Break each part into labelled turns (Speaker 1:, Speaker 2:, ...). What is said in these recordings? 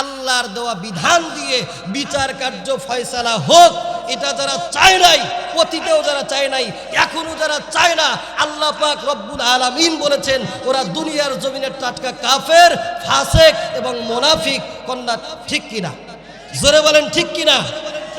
Speaker 1: আল্লাহর দেওয়া বিধান দিয়ে বিচার কার্য ফয়সালা হোক, এটা যারা চায় নাই, অতীতেও যারা চায় নাই এখনও যারা চায় না, আল্লাহ পাক রব্বুল আলামিন বলেছেন, ওরা দুনিয়ার জমিনের টাটকা কাফের, ফাসেক এবং মোনাফিক, কন্যা ঠিক কিনা? জোরে বলেন ঠিক কিনা?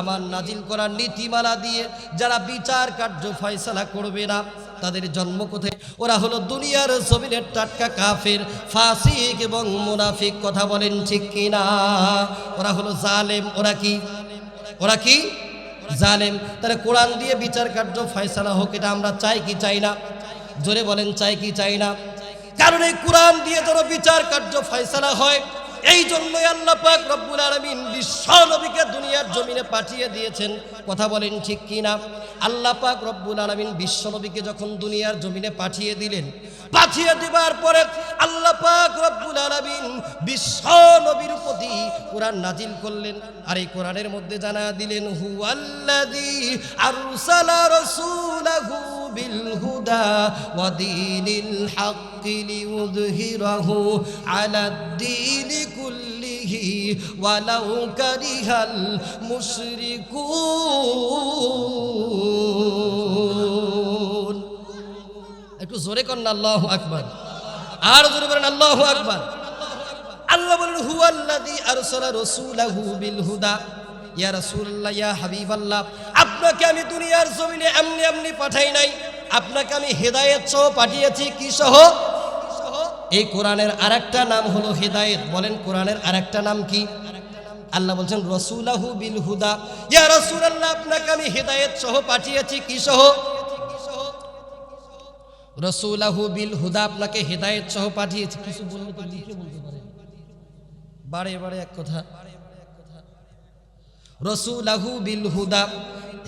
Speaker 1: আমার নাজিল করা নীতিমালা দিয়ে যারা বিচার কার্য ফয়সালা করবে না, তাদের জন্ম কোথায়? ওরা হলো দুনিয়ার জমিনের টাটকা কাফের, ফাসিক এবং মুনাফিক, কথা বলেন ঠিক কিনা? ওরা হলো জালেম, ওরা কি? ওরা কি? জালেম। তাহলে কোরআন দিয়ে বিচার কার্য ফয়সালা হোক, এটা আমরা চাই কি চাই না? জোরে বলেন, চাই কি চাই না? কারণ এই কোরআন দিয়ে যেন বিচার কার্য ফয়সালা হয়, এই জন্যই আল্লাহ পাক রব্বুল আলামিন বিশ্ব নবীকে দুনিয়ার জমিনে পাঠিয়ে দিয়েছেন। কথা বলেন ঠিক কি না আল্লাহ পাক রব্বুল আলামিন বিশ্বনবীকে যখন দুনিয়ার জমিনে পাঠিয়ে দিলেন, পাঠিয়ে দেবার পরে আল্লাহ পাক রব্বুল আলামিন বিশ্ব নবীর প্রতি কোরআন নাজিল করলেন আর এই কোরআনের মধ্যে জানা দিলেন, হুয়াল্লাযী আরসালা রাসূলাহু হুদা ওয়া দীনিল হাক্কি লিইয়ুযহিরাহু আলাদ-দীনি কুল্লিহি ওয়ালাউ কারিহাল মুশরিকুন একটু জোরে করেন আল্লাহু আকবার। আর জোরে বলেন আল্লাহু আকবার। আল্লাহ বলেন, হুয়াল্লাযী আরসালা রাসূলাহু বিল হুদা ইয়া রাসূলুল্লাহ, ইয়া হাবিবাল্লাহ, আপনাকে আমি দুনিয়ার জমিনে এমনি এমনি পাঠাই নাই। আপনাকে আমি হেদায়েত সহ পাঠিয়েছি। কি সহ? এই কোরআনের আরেকটা নাম হলো হেদায়েত। বলেন কোরআনের আরেকটা নাম কি? আল্লাহ বলছেন, রসুলাহু বিল হুদা। ইয়া রাসূলুল্লাহ, আপনাকে আমি হেদায়েত সহ পাঠিয়েছি। কি সহ? রসুলাহু বিল হুদা, আপনাকে হেদায়েত সহ পাঠিয়েছি। কিছু বললে বলতে বারে বারে এক কথা। রসুলাহু বিল হুদা।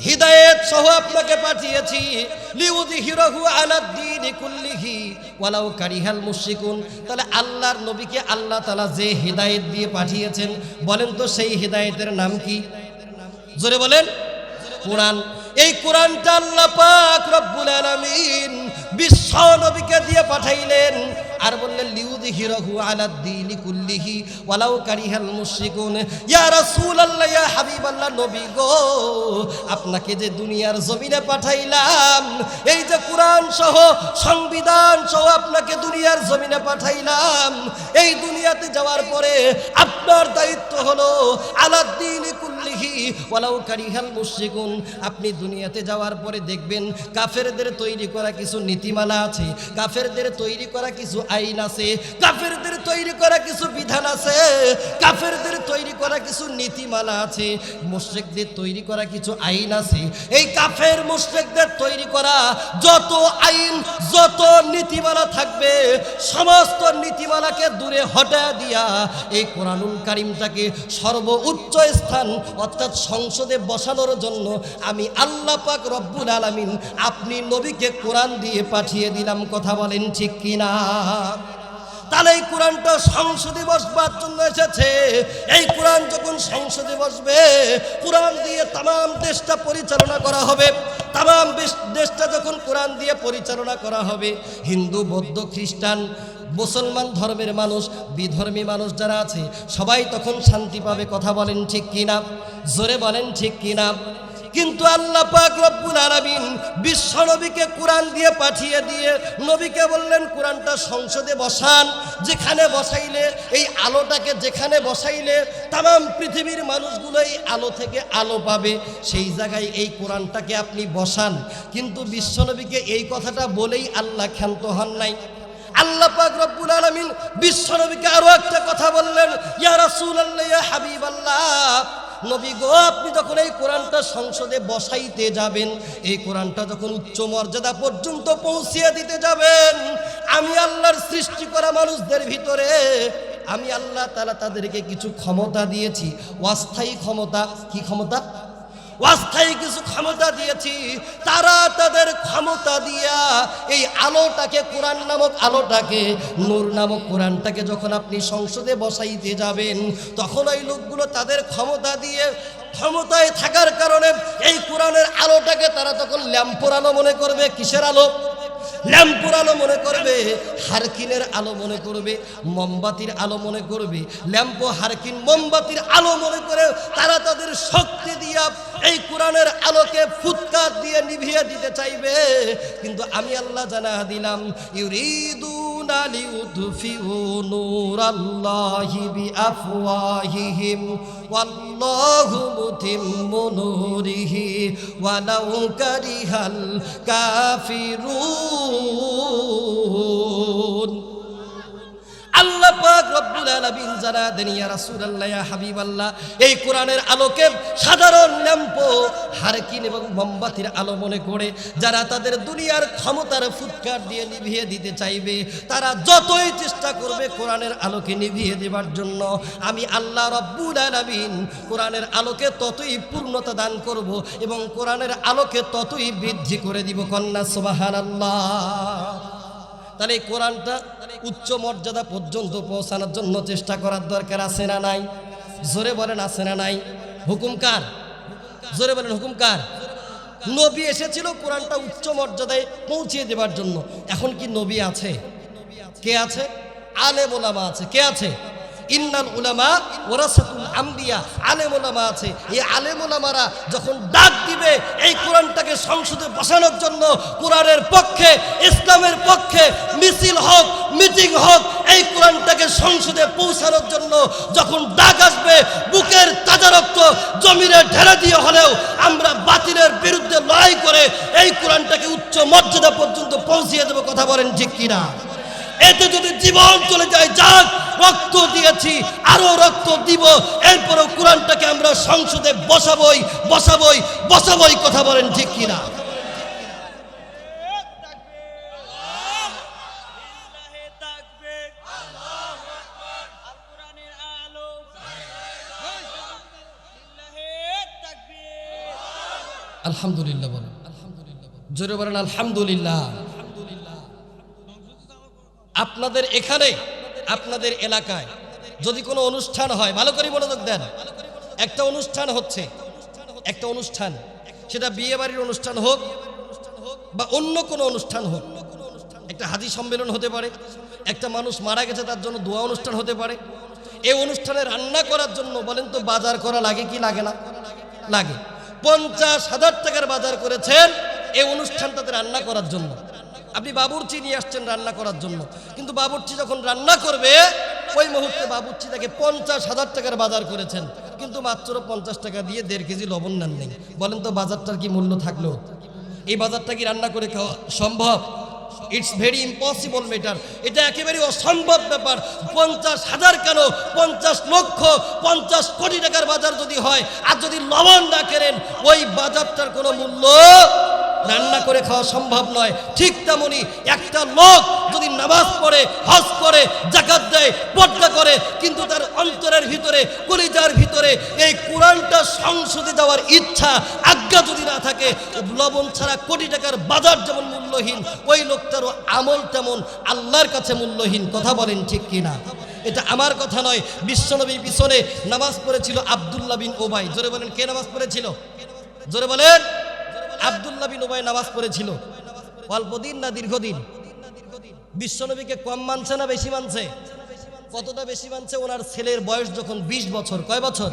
Speaker 1: হিদায়েত সহ আপনাকে পাঠিয়েছি। লিউযহিরাহু আলাদ-দীনি কুল্লিহি ওয়ালাউ কারিহাল মুশরিকুন। তাহলে আল্লাহর নবীকে আল্লাহ তাআলা যে হিদায়েত দিয়ে পাঠিয়েছেন, বলেন তো সেই হিদায়েতের নাম কি? জোরে বলেন। কোরআন। এই কোরআনটা আল্লাহ পাক রব্বুল আলামিন বিশ্ব নবীকে দিয়ে পাঠাইলেন। আর বললেন, লিউযহিরাহু আলাদ-দীনি কুল্লিহি ওয়ালাউ কারিহাল মুশরিকুন। ইয়া রাসূলুল্লাহ, ইয়া হাবিবাল্লাহ, নবী গো, আপনাকে যে দুনিয়ার জমিনে পাঠাইলাম, এই যে কোরআন সহ সংবিধান সহ আপনাকে দুনিয়ার জমিনে পাঠাইলাম, এই দুনিয়াতে যাওয়ার পরে আপনার দায়িত্ব হলো আলাদ্দিন কুল্লিহি ওয়ালাউ কারিহাল মুশরিকুন। আপনি দুনিয়াতে যাওয়ার পরে দেখবেন কাফেরদের তৈরি করা কিছু নীতিমালা আছে, কাফেরদের তৈরি করা কিছু আইন আছে, কাফেরদের তৈরি করা কিছু বিধান আছে, কাফেরদের তৈরি করা কিছু নীতিমালা আছে, মুশরিকদের তৈরি করা কিছু আইন আছে। এই কাফের মুশরিকদের তৈরি করা যত আইন, যত নীতিমালা থাকবে, সমস্ত নীতিমালাকে দূরে হটা দিয়া এই কোরআনুল কারিমটাকে সর্বোচ্চ স্থান অর্থাৎ সংসদে বসানোর জন্য আমি আল্লাহ পাক রব্বুল আলামিন আপনি নবীকে কোরআন দিয়ে পাঠিয়ে দিলাম, কথা বলেন ঠিক কিনা? তাহলে এই কোরআনটা সংসদে বসবার জন্য এসেছে। এই কোরআন যখন সংসদে বসবে, কোরআন দিয়ে তাম দেশটা পরিচালনা করা হবে। তাম দেশটা যখন কোরআন দিয়ে পরিচালনা করা হবে, হিন্দু, বৌদ্ধ, খ্রিস্টান মুসলমান ধর্মের মানুষ, বিধর্মী মানুষ যারা আছে, সবাই তখন শান্তি পাবে, কথা বলেন ঠিক কিনা? জোরে বলেন ঠিক কিনা? কিন্তু আল্লাহ পাক রব্বুল আলামিন বিশ্ব নবীকে কোরআন দিয়ে পাঠিয়ে দিয়ে নবীকে বললেন, কোরআনটা সংসদে বসান। যেখানে বসাইলে, এই আলোটাকে যেখানে বসাইলে, তাম, পৃথিবীর মানুষগুলো এই আলো থেকে আলো পাবে। সেই জায়গায় এই কোরআনটাকে আপনি বসান। কিন্তু বিশ্ব নবীকে এই কথাটা বলেই আল্লাহ ক্ষান্ত হন নাই। আল্লাহ পাক রব্বুল আলামিন বিশ্ব নবীকে আরও একটা কথা বললেন, ইয়া রাসূলুল্লাহ, ইয়া হাবিবাল্লাহ, নবী গো, আপনি যখন এই কোরআনটা সংসদে বসাইতে যাবেন, এই কোরআনটা যখন উচ্চ মর্যাদা পর্যন্ত পৌঁছিয়ে দিতে যাবেন, আমি আল্লাহর সৃষ্টি করা মানুষদের ভিতরে, আমি আল্লাহ তালা তাদেরকে কিছু ক্ষমতা দিয়েছি। অস্থায়ী ক্ষমতা, কি ক্ষমতা? অস্থায়ী কিছু ক্ষমতা দিয়েছি, তারা তাদের ক্ষমতা দিয়া এই আলোটাকে, কোরআন নামক আলোটাকে, নূর নামক কোরআনটাকে যখন আপনি সংসদে বসাইতে যাবেন, তখন ওই লোকগুলো তাদের ক্ষমতা দিয়ে, ক্ষমতায় থাকার কারণে এই কোরআনের আলোটাকে তারা তখন ল্যাম্পোর আলো মনে করবে, কিসের আলো? ল্যাম্পুর আলো মনে করবে, হারকিনের আলো মনে করবে, মোমবাতির আলো মনে করবে, ল্যাম্পো, হারকিন, মোমবাতির আলো মনে করে তারা তাদের শক্তি দিয়া এই কোরআনের আলোকে ফুৎকার দিয়ে নিভিয়ে দিতে চাইবে। কিন্তু আমি আল্লাহ জানা দিলাম, ইউরিদুন লিউদফিউ নূরাল্লাহি বিআফওয়াহিহিম। ওয়াল্লাহু মুতিম্মু নূরিহি ওয়ালাউ কারিহাল কাফিরুন। এই কোরআনের আলোকে সাধারণ ল্যাম্প হারকিন এবং মোমবাতির আলো মনে করে, যারা তাদের দুনিয়ার ক্ষমতার ফুৎকার দিয়ে নিভিয়ে দিতে চাইবে, তারা যতই চেষ্টা করবে কোরআনের আলোকে নিভিয়ে দেবার জন্য। আমি আল্লাহ রব্বুল আলামিন কোরআনের আলোকে ততই পূর্ণতা দান করব এবং কোরআনের আলোকে ততই বৃদ্ধি করে দিব কন্যা, সুবহানাল্লাহ। তাহলে এই কোরআনটা উচ্চ মর্যাদা পর্যন্ত পৌঁছানোর জন্য চেষ্টা করার দরকার আছে না নাই? জোরে বলেন, আছে না নাই? হুকুমকার জোরে বলেন হুকুমকার নবী এসেছিল কোরআনটা উচ্চ মর্যাদায় পৌঁছিয়ে দেবার জন্য। এখন কি নবী আছে? কে আছে? আলে বোলামা আছে। কে আছে? ইন্নাল উলামা ওরাসাতুল আম্বিয়া আলেম ওলামা আছে। এই আলেম ওলামারা যখন ডাক দিবে, এই কোরআনটাকে সংসদে বসানোর জন্য কোরআনের পক্ষে, ইসলামের পক্ষে, মিছিল হোক, মিটিং হোক, এই কোরআনটাকে সংসদে পৌঁছানোর জন্য যখন ডাক আসবে, বুকের তাজা রক্ত জমিনে ঢেলে দিয়ে হলেও আমরা বাতিলের বিরুদ্ধে লড়াই করে এই কোরআনটাকে উচ্চ মর্যাদা পর্যন্ত পৌঁছিয়ে দেবো। কথা বলেন ঠিক কিনা? এতে যদি জীবন চলে যায়, যাক, রক্ত দিয়েছি, আরও রক্ত দিব। এরপরেও কোরআনটাকে আমরা সংসদে বসাবই বসাবই বসাবই কথা বলেন ঠিক কিনা? আলহামদুলিল্লাহ বলেন। আলহামদুলিল্লাহ জোরে বলেন, আলহামদুলিল্লাহ। আপনাদের এখানে, আপনাদের এলাকায় যদি কোনো অনুষ্ঠান হয়, ভালো করে মনোযোগ দেন। একটা অনুষ্ঠান হচ্ছে, একটা অনুষ্ঠান, সেটা বিয়ে বাড়ির অনুষ্ঠান হোক বা অন্য কোনো অনুষ্ঠান হোক, একটা হাজি সম্মেলন হতে পারে, একটা মানুষ মারা গেছে তার জন্য দোয়া অনুষ্ঠান হতে পারে। এই অনুষ্ঠানে রান্না করার জন্য বলেন তো বাজার করা লাগে কি লাগে না? লাগে। পঞ্চাশ হাজার টাকার বাজার করেছেন এই অনুষ্ঠান তাদের রান্না করার জন্য। আপনি বাবুর্চি নিয়ে আসছেন রান্না করার জন্য। কিন্তু বাবুর্চি যখন রান্না করবে, ওই মুহূর্তে বাবুর্চি তাকে পঞ্চাশ হাজার টাকার বাজার করেছেন। কিন্তু মাত্র পঞ্চাশ টাকা দিয়ে দেড় কেজি লবণ নেন নেই। বলেন তো বাজারটার কি মূল্য থাকল? এই বাজারটা কি রান্না করে খাওয়া সম্ভব? ইটস ভেরি ইম্পসিবল ম্যাটার এটা একেবারে অসম্ভব ব্যাপার। পঞ্চাশ হাজার কেন? পঞ্চাশ লক্ষ, পঞ্চাশ কোটি টাকার বাজার যদি হয়, আর যদি লবণ না কেনেন, ওই বাজারটার কোনো মূল্য রান্না করে খাওয়া সম্ভব নয়। ঠিক তেমনি একটা লোক যদি নামাজ পড়ে, হজ করে, জাকাত দেয়, পর্দা করে, কিন্তু তার অন্তরের ভিতরে, কলিজার ভিতরে এই কোরআনটা সংসদে যাওয়ার ইচ্ছা, আজ্ঞা যদি না থাকে, লবণ ছাড়া কোটি টাকার বাজার যেমন মূল্যহীন, ওই লোকটারও আমল তেমন আল্লাহর কাছে মূল্যহীন। কথা বলেন ঠিক কিনা? এটা আমার কথা নয়। বিশ্বনবীর পিছনে নামাজ পড়েছিল আব্দুল্লাহ বিন ওবাই। জোরে বলেন, কে নামাজ পড়েছিল? জোরে বলেন। আব্দুল্লাহ বিন ওবাই নামাজ পড়েছিল। অল্পদিন না দীর্ঘদিন? বিশ্বনবীকে কম মানছে না বেশি মানছে? কতটা বেশি মানছে? ওনার ছেলের বয়স যখন ২০ বছর, কয় বছর?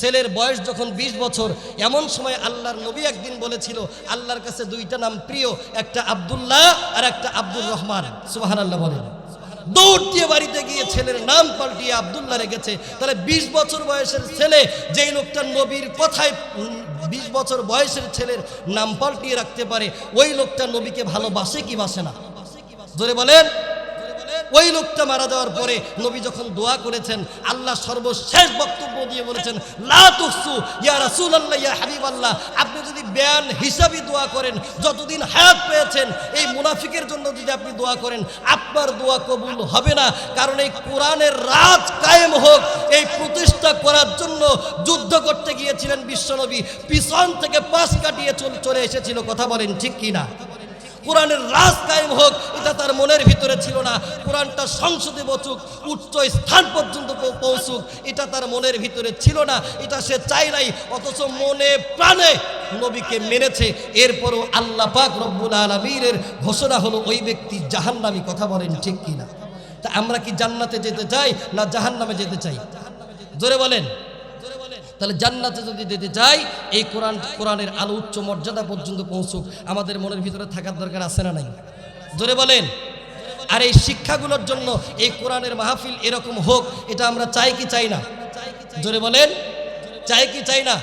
Speaker 1: ছেলের বয়স যখন ২০ বছর, এমন সময় আল্লাহর নবী একদিন বলেছিল, আল্লাহর কাছে দুইটা নাম প্রিয়, একটা আব্দুল্লাহ আর একটা আব্দুর রহমান। সুবাহান আল্লাহ বলেন। দৌড় দিয়ে বাড়িতে গিয়ে ছেলের নাম পাল্টিয়ে আবদুল্লাহ রেখেছে। তাহলে ২০ বছর বয়সের ছেলে, যেই লোকটা নবীর কথায় বিশ বছর বয়সের ছেলের নাম পাল্টিয়ে রাখতে পারে, ওই লোকটা নবীকে ভালোবাসে কি বাসে না? জোরে বলেন। ওই লোকটা মারা যাওয়ার পরে নবী যখন দোয়া করেছেন, আল্লাহ সর্বশেষ বক্তব্য দিয়ে বলেছেন, লা ইয়া রাসূলুল্লাহ, ইয়া হাবিবাল্লাহ। আপনি যদি বেয়ান হিসাবে দোয়া করেন, যতদিন হায়াত পেয়েছেন, এই মুনাফিকের জন্য যদি আপনি দোয়া করেন, আপনার দোয়া কবুল হবে না। কারণ এই কোরআনের রাজ কায়েম হোক, এই প্রতিষ্ঠা করার জন্য যুদ্ধ করতে গিয়েছিলেন বিশ্বনবী, পিছন থেকে পাশ কাটিয়ে চলে এসেছিল। কথা বলেন ঠিক কি না কোরআনের রাজ কায়েম হোক, এটা তার মনের ভিতরে ছিল না। কোরআনটা সংসদে বচুক উচ্চ স্থান পর্যন্ত পৌঁছুক, এটা তার মনের ভিতরে ছিল না। এটা সে চাই নাই, অথচ মনে প্রাণে নবীকে মেনেছে। এরপরও আল্লাহ পাক রব্বুল আলমীরের ঘোষণা হলো, ওই ব্যক্তি জাহান্নামী, কথা বলেন ঠিক কি না তা আমরা কি জান্নাতে যেতে চাই না জাহান্নামে যেতে চাই? জোরে বলেন। তাহলে জান্নাতে যদি যেতে চাই এই কোরআন, কোরআনের আলো উচ্চ মর্যাদা পর্যন্ত পৌঁছুক। আমাদের মনের ভিতরে থাকার দরকার আছে না নাই? জোরে বলেন। আর এই শিক্ষাগুলোর জন্য এই কোরআনের মাহফিল এরকম হোক, এটা আমরা চাই কি চাই না? জোরে বলেন। চাই কি চাই না?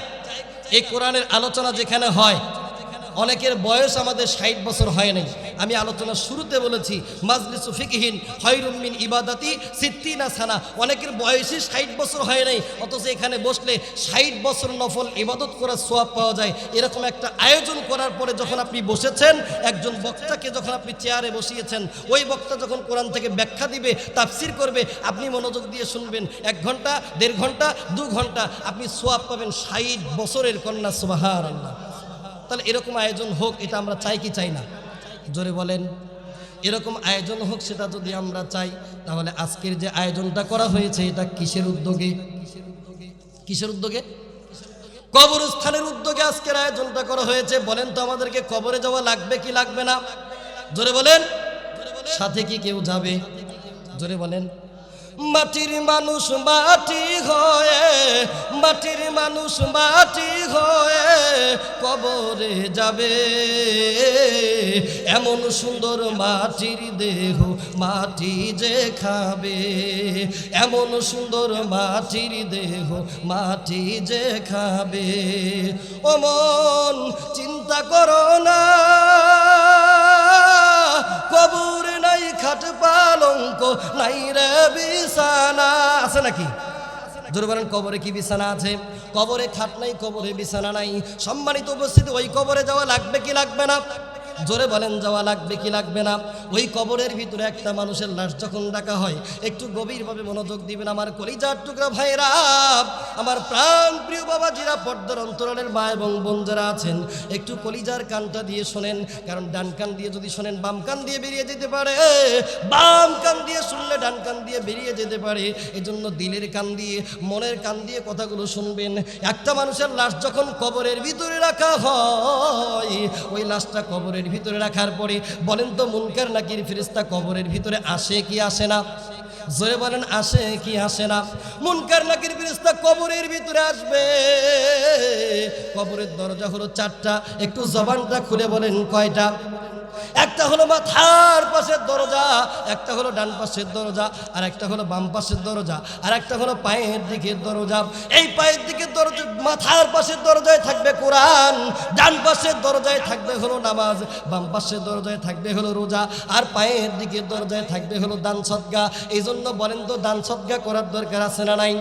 Speaker 1: এই কোরআনের আলোচনা যেখানে হয় অনেকের বয়স আমাদের ষাট বছর হয় নাই। আমি আলোচনার শুরুতে বলেছি, মাজলিসু ফিকহীন হৈরুমিন ইবাদাতি সিদ্দিনা সানা। অনেকের বয়সই ষাট বছর হয় নাই, অথচ এখানে বসলে ষাট বছর নফল ইবাদত করার সোয়াব পাওয়া যায়। এরকম একটা আয়োজন করার পরে যখন আপনি বসেছেন, একজন বক্তাকে যখন আপনি চেয়ারে বসিয়েছেন, ওই বক্তা যখন কোরআন থেকে ব্যাখ্যা দিবে, তাফসির করবে, আপনি মনোযোগ দিয়ে শুনবেন। এক ঘণ্টা, দেড় ঘণ্টা, দু ঘণ্টা, আপনি সোয়াব পাবেন ষাট বছরের কন্যা সুবাহার আল্লাহ তাহলে এরকম আয়োজন হোক, এটা আমরা চাই কি চাই না? জোরে বলেন। এরকম আয়োজন হোক, সেটা যদি আমরা চাই, তাহলে আজকের যে আয়োজনটা করা হয়েছে, এটা কিসের উদ্যোগে? কিসের উদ্যোগে? কবরস্থানের উদ্যোগে আজকের আয়োজনটা করা হয়েছে। বলেন তো আমাদেরকে কবরে যাওয়া লাগবে কি লাগবে না? জোরে বলেন। সাথে কি কেউ যাবে? জোরে বলেন। মাটির মানুষ মাটি হয়ে, মাটির মানুষ মাটি হয়ে কবরে যাবে। এমন সুন্দর মাটির দেহ মাটি যে খাবে। এমন সুন্দর মাটির দেহ মাটি যে খাবে। অমন চিন্তা করো না। কবর নাই, খাট পালঙ্ক নাই রে বিছানা। আছে নাকি? বলেন, কবরে কি বিছানা আছে? কবরে খাট নাই, কবরে বিছানা নাই। সম্মানিত উপস্থিতি, ওই কবরে যাওয়া লাগবে কি লাগবে না? জোরে বলেন, যাওয়া লাগবে কি লাগবে না? ওই কবরের ভিতরে একটা মানুষের লাশ যখন ডাকা হয়, একটু গভীরভাবে মনোযোগ দিবেন আমার কলিজার টুকরা ভাইরা আমার প্রাণ প্রিয় বাবা জিরা পর্দার অন্তরালের মা এবং বোন যারা আছেন, একটু কলিজার কানটা দিয়ে শোনেন, কারণ ডান কান দিয়ে যদি শোনেন, বাম কান দিয়ে বেরিয়ে যেতে পারে। বাম কান দিয়ে শুনলে ডান কান দিয়ে বেরিয়ে যেতে পারে। এজন্য দিলের কান দিয়ে, মনের কান দিয়ে কথাগুলো শুনবেন। একটা মানুষের লাশ যখন কবরের ভিতরে রাখা হয়, ওই লাশটা কবরের ভিতরে রাখার পরে বলেন তো মুনকার নাকির ফিরিস্তা কবরের ভিতরে আসে কি আসে না? জোরে বলেন, আসে কি আসে না? মুনকার নাকির ফেরেশতা কবরের ভিতরে আসবে? কবরের দরজা হলো চারটা, একটু জবানটা খুলে বলেন কয়টা? একটা হলো মাথার পাশের দরজা, একটা হলো ডান পাশের দরজা আর একটা হলো বাম পাশের দরজা আর একটা হলো পায়ের দিকের দরজা। এই পায়ের দিকের দরজা, মাথার পাশের দরজায় থাকবে কোরআন, ডান পাশের দরজায় থাকবে হলো নামাজ, বাম পাশের দরজায় থাকবে হলো রোজা, আর পায়ের দিকের দরজায় থাকবে হলো দান সদ্গা। এই জন্য বলেন তো, দান সদ্গা করার দরকার আছে না নাই?